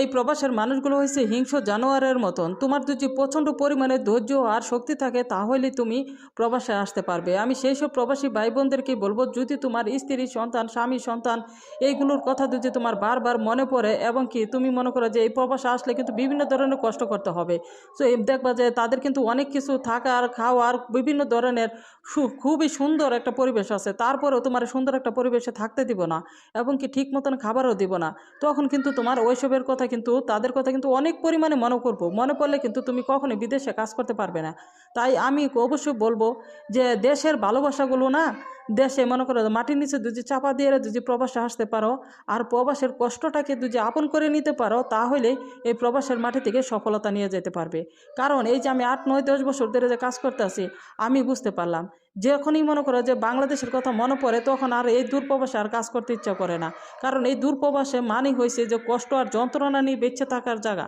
এই প্রবাসের মানুষগুলো হয়েছে হিংস্র জানোয়ারের মতন। তোমার যদি প্রচণ্ড পরিমাণে ধৈর্য আর শক্তি থাকে, তাহলে তুমি প্রবাসে আসতে পারবে। আমি সেই সব প্রবাসী ভাই বোনদেরকে বলব, যদি তোমার স্ত্রী, সন্তান, স্বামী, সন্তান, এইগুলোর কথা যদি তোমার বারবার মনে পড়ে এবং কি তুমি মনে করো যে এই প্রবাসে আসলে কিন্তু বিভিন্ন ধরনের কষ্ট করতে হবে। তো দেখবা যে তাদের কিন্তু অনেক কিছু থাকার খাওয়ার বিভিন্ন ধরনের খুবই সুন্দর একটা পরিবেশ আছে। তারপরেও তোমার সুন্দর একটা পরিবেশে থাকতে দিব না এবং কি ঠিক মতন খাবারও দিব না। তখন কিন্তু তোমার ওইসবের কথা কিন্তু তাদের কথা কিন্তু অনেক পরিমাণে মনে করব। মনে পড়লে কিন্তু তুমি কখনো বিদেশে কাজ করতে পারবে না। তাই আমি অবশ্যই বলব যে দেশের ভালোবাসাগুলো না দেশে, মনে করো মাটির নিচে যদি চাপা দিয়ে যদি প্রবাসে আসতে পারো আর প্রবাসের কষ্টটাকে যদি আপন করে নিতে পারো, তাহলে এই প্রবাসের মাটি থেকে সফলতা নিয়ে যেতে পারবে। কারণ এই যে আমি আট, নয়, দশ বছর ধরে যে কাজ করতে আছি, আমি বুঝতে পারলাম, যখনই মনে করো যে বাংলাদেশের কথা মনে পড়ে, তখন আর এই দূরপ্রবাসে আর কাজ করতে ইচ্ছা করে না। কারণ এই দূরপ্রবাসে মানি হয়েছে যে কষ্ট আর যন্ত্রণা নিয়ে বেঁচে থাকার জায়গা।